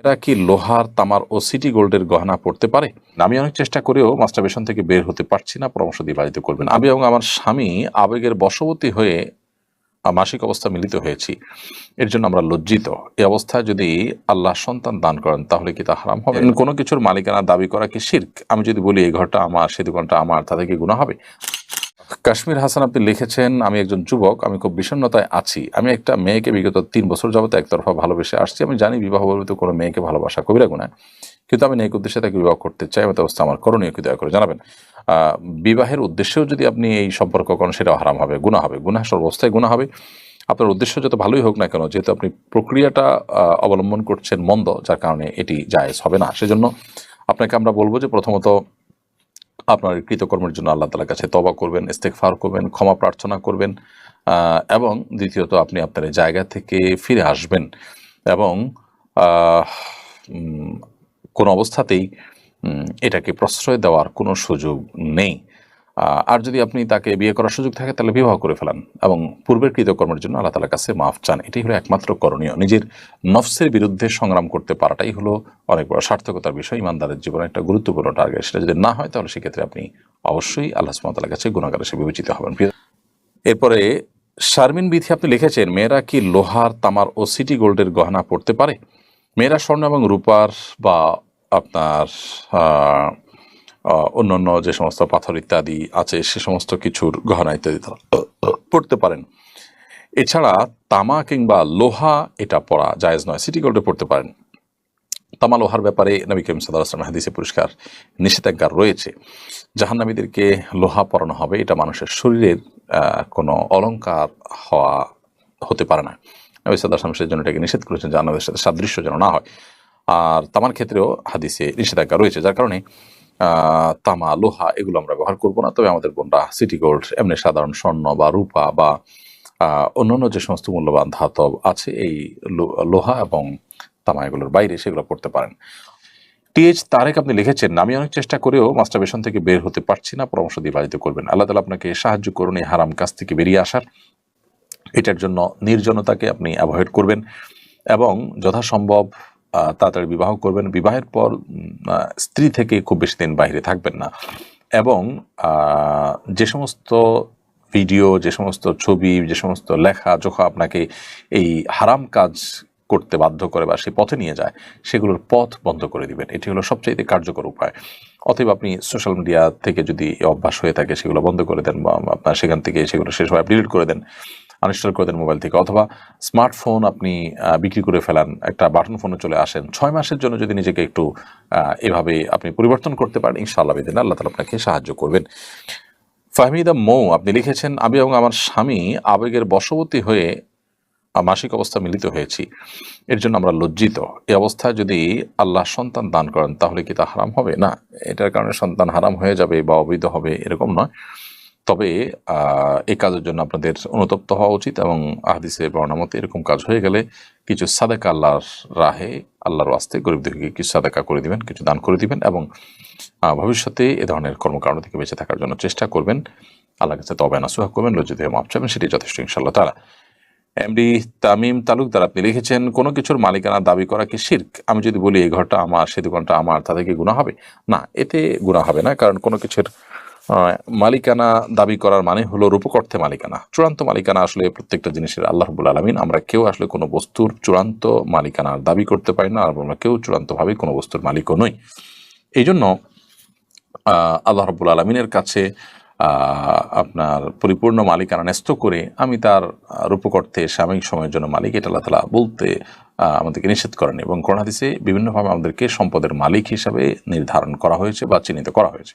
এরা কি লোহার, তামার ও সিটি গোল্ডের গহনা পড়তে পারে? আমি অনেক চেষ্টা করেও মাস্টারবেশন থেকে বের হতে পারছি না, পরামর্শ দিয়ে বাড়িতে করবেন। আমি এবং আমার স্বামী আবেগের বশবর্তী হয়ে মাসিক অবস্থা মিলিত হয়েছি। এর জন্য আমরা লজ্জিত। এই অবস্থায় যদি আল্লাহ সন্তান দান করেন, তাহলে কি তা হারাম হবে? কোনো কিছুর মালিকানা দাবি করা কি শির্ক? আমি যদি বলি, এই ঘরটা আমার, সে দোকানটা আমার, তাতে কি গুণা হবে? কাশ্মীর হাসান আপনি লিখেছেন, আমি একজন যুবক, আমি খুব বিষণ্ণতায় আছি। আমি একটা মেয়েকে বিগত তিন বছর যাবত একতরফা ভালোবেসে আসছি। আমি জানি বিবাহ বলতে কোনো মেয়েকে ভালোবাসা কবিরা গুণায় কিন্তু আমি নেক উদ্দেশ্যে তাকে বিবাহ করতে চাই, এমন অবস্থা আমার করণীয়, কি দয়া করে জানাবেন? বিবাহের উদ্দেশ্যেও যদি আপনি এই সম্পর্ক করেন, সেটাও হারাম হবে, গুণা হবে। গুণা সর্বস্থায় গুণা হবে। আপনার উদ্দেশ্য যত ভালোই হোক না কেন, যেহেতু আপনি প্রক্রিয়াটা অবলম্বন করছেন মন্দ, যার কারণে এটি জায়েজ হবে না। সেজন্য আপনাকে আমরা বলব যে প্রথমত আপনার কৃতকর্মের জন্য আল্লাহ তালার কাছে তবা করবেন ইস্তেকফার করবেন, ক্ষমা প্রার্থনা করবেন এবং দ্বিতীয়ত আপনি আপনার জায়গা থেকে ফিরে আসবেন এবং কোন অবস্থাতেই এটাকে প্রশ্রয় দেওয়ার কোনো সুযোগ নেই। আর যদি আপনি তাকে বিয়ে করার সুযোগ থাকে, তাহলে বিবাহ করে ফেলান এবং পূর্বের কৃতকর্মের জন্য আল্লাহ তালার কাছে মাফ চান। এটাই হলো একমাত্র করণীয়। নিজের নফসের বিরুদ্ধে সংগ্রাম করতে পারাটাই হলো অনেক বড় সার্থকতার বিষয়। ইমানদারের জীবনে একটা গুরুত্বপূর্ণ টার্গেট সেটা যদি না হয়, তাহলে সেক্ষেত্রে আপনি অবশ্যই আল্লাহ সুমতালার কাছে গুণাগার হিসেবে বিবেচিত হবেন। এরপরে, শারমিন বিথি আপনি লিখেছেন, মেয়েরা কি লোহার, তামার ও সিটি গোল্ডের গহনা পড়তে পারে? মেয়েরা স্বর্ণ এবং রূপার বা আপনার অন্যান্য যে সমস্ত পাথর ইত্যাদি আছে, সে সমস্ত কিছুর গহনা ইত্যাদি পড়তে পারেন। এছাড়া তামা কিংবা লোহা, এটা পড়া জায়েজ নয়। সিটি গোল্ডে পড়তে পারেন। তামা লোহার ব্যাপারে নবী করিম সাদা আসলাম হাদিসে পুরস্কার নিষেধাজ্ঞা রয়েছে। জাহান্নামীদেরকে লোহা পরানো হবে, এটা মানুষের শরীরের কোনো অলঙ্কার হওয়া হতে পারে না। নবী সাদা আসলাম সেই জন্য এটাকে নিষেধ করেছেন জাহান্নামের সাথে সাদৃশ্য যেন না হয়। আর তামার ক্ষেত্রেও হাদিসে নিষেধাজ্ঞা রয়েছে, যার কারণে তামা, লোহা এগুলো আমরা ব্যবহার করব না। তবে আমাদের বোনরা সিটি গোল্ড এমনি সাধারণ স্বর্ণ বা রূপা বা অন্যান্য যে সমস্ত মূল্যবান ধাতব আছে, এই লোহা এবং তামা এগুলোর বাইরে সেগুলো পড়তে পারেন। টিএইচ তারেক আপনি লিখেছেন, আমি অনেক চেষ্টা করেও মাস্টারবেশন থেকে বের হতে পারছি না, পরামর্শ দিয়ে বাড়িতে করবেন। আল্লাহ তালা আপনাকে সাহায্য করুন এই হারাম কাজ থেকে বেরিয়ে আসার। এটার জন্য নির্জনতাকে আপনি অ্যাভয়েড করবেন এবং যথাসম্ভব তাড়াতাড়ি বিবাহ করবেন। বিবাহের পর স্ত্রী থেকে খুব বেশি দিন বাইরে থাকবেন না। এবং যে সমস্ত ভিডিও, যে সমস্ত ছবি, যে সমস্ত লেখা, যখন আপনাকে এই হারাম কাজ করতে বাধ্য করে বা সে পথে নিয়ে যায়, সেগুলোর পথ বন্ধ করে দিবেন। এটি হলো সবচাইতে কার্যকর উপায়। অতএব আপনি সোশ্যাল মিডিয়া থেকে যদি অভ্যাস হয়ে থাকে, সেগুলো বন্ধ করে দেন বা আপনার সেখান থেকে সেগুলো শেষ হয় ডিলিট করে দেন। আনইনস্টল করে দেন মোবাইল থেকে। অথবা স্মার্টফোন আপনি বিক্রি করে ফেলান, একটা বাটন ফোনে চলে আসেন। ছয় মাসের জন্য যদি নিজেকে একটু এভাবে আপনি পরিবর্তন করতে পারেন, ইনশাআল্লাহ বেদিন আল্লাহ তালা আপনাকে সাহায্য করবেন। ফাহমিদা মৌ, আপনি লিখেছেন, আমি এবং আমার স্বামী আবেগের বশবর্তী হয়ে মাসিক অবস্থা মিলিত হয়েছি। এর জন্য আমরা লজ্জিত। এই অবস্থায় যদি আল্লাহ সন্তান দান করেন, তাহলে কি তা হারাম হবে? না, এটার কারণে সন্তান হারাম হয়ে যাবে বা অবৈধ হবে, এরকম নয়। তবে এই কাজের জন্য আপনাদের অনুতপ্ত হওয়া উচিত এবং আহদিসে বর্ণামতে এরকম কাজ হয়ে গেলে কিছু সাদেকা আল্লাহর রাহে, আল্লাহর আস্তে গরিব গরিবদেরকে কিছু সাদেকা করে দিবেন, কিছু দান করে দিবেন এবং ভবিষ্যতে এ ধরনের কর্মকাণ্ড থেকে বেঁচে থাকার জন্য চেষ্টা করবেন। আল্লাহ কাছে তবে নাসুহা করবেন লজ্জিত হয়ে মাপ চাবেন সেটি যথেষ্ট ইনশাল্লাহ তারা এমডি তামিম তালুকদার, আপনি লিখেছেন, কোনো কিছুর মালিকানা দাবি করা কি শির্ক? আমি যদি বলি, এই ঘরটা আমার, সে দোকানটা আমার, তাতে কি গুণা হবে? না, এতে গুণা হবে না, কারণ কোনো কিছুর মালিকানা দাবি করার মানে হলো রূপক অর্থে মালিকানা। চূড়ান্ত মালিকানা আসলে প্রত্যেকটা জিনিসের আল্লাহ রবুল আলমিন। আমরা কেউ আসলে কোনো বস্তুর চূড়ান্ত মালিকানার দাবি করতে পারি না আর আমরা কেউ চূড়ান্তভাবে কোনো বস্তুর মালিকও নই। এই জন্য আল্লাহ রব্বুল আলমিনের কাছে আপনার পরিপূর্ণ মালিকানা ন্যস্ত করে আমি তার আহ, রূপক অর্থে সাময়িক সময়ের জন্য মালিক এটা আল্লাহ তালা বলতে আমাদেরকে নিষেধ করেন এবং করোনাদিসে বিভিন্নভাবে আমাদেরকে সম্পদের মালিক হিসাবে নির্ধারণ করা হয়েছে বা চিহ্নিত করা হয়েছে।